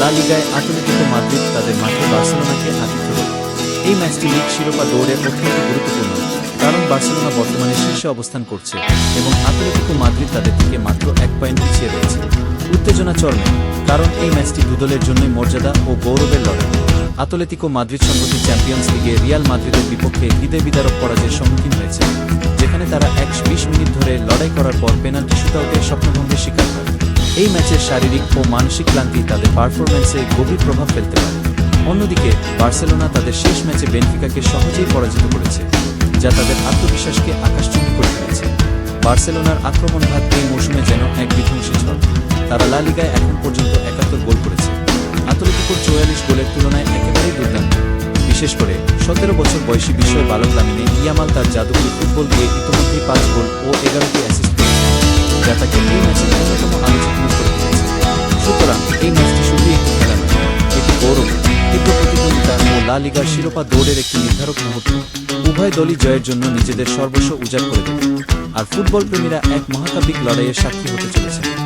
লা লিগায় Atletico Madrid তাদের মাঠে বার্সেলোনাকে আতিথ্য এই ম্যাচটি লিগ শিরোপা দৌড়ে অত্যন্ত গুরুত্বপূর্ণ, কারণ বার্সেলোনা বর্তমানে শীর্ষে অবস্থান করছে এবং আতলেতিকো মাদ্রিদ তাদের থেকে মাত্র এক পয়েন্ট পিছিয়ে রয়েছে। উত্তেজনা চরমে, কারণ এই ম্যাচটি দুদলের জন্যই মর্যাদা ও গৌরবের লড়াই। আতলেতিকো মাদ্রিদ সম্প্রতি চ্যাম্পিয়ন্স লিগে রিয়াল মাদ্রিদের বিপক্ষে হৃদয় বিদারক পরাজয়ের সম্মুখীন হয়েছে, যেখানে তারা একশো বিশ মিনিট ধরে লড়াই করার পর পেনাল্টি শুটআউটের স্বপ্নভঙ্গের শিকার হয়। এই ম্যাচের শারীরিক ও মানসিক ক্লান্তি তাদের পারফরম্যান্সে গভীর প্রভাব ফেলতে পারে। অন্যদিকে, বার্সেলোনা তাদের শেষ ম্যাচে বেনফিকাকে সহজেই পরাজিত করেছে, যা তাদের আত্মবিশ্বাসকে আকাশচুম্বী করে তুলেছে। বার্সেলোনার আক্রমণভাগ এই মৌসুমে যেন এক বিধ্বংসী ঝড় তারা লা লিগায় এখন পর্যন্ত একাত্তর গোল করেছে। আতলেতিকোর চৌয়াল্লিশ গোলের তুলনায় একেবারেই দুর্দান্ত। বিশেষ করে, সতেরো বছর বয়সী বিশ্বয় বালক লামিনে ইয়ামাল তার জাদুকরী ফুটবল দিয়ে ইতিমধ্যেই পাঁচ গোল ও এগারোটি অ্যাসিস্ট যা তাকে এই ম্যাচের গৌরব। তীব্র প্রতিদ্বন্দ্বিতা ও লা লিগার শিরোপা দৌড়ের একটি নির্ধারক মুহূর্ত। উভয় দলই জয়ের জন্য নিজেদের সর্বস্ব উজাড় করে দেবে। আর ফুটবল প্রেমীরা এক মহাকাব্যিক লড়াইয়ের সাক্ষী হতে চলেছে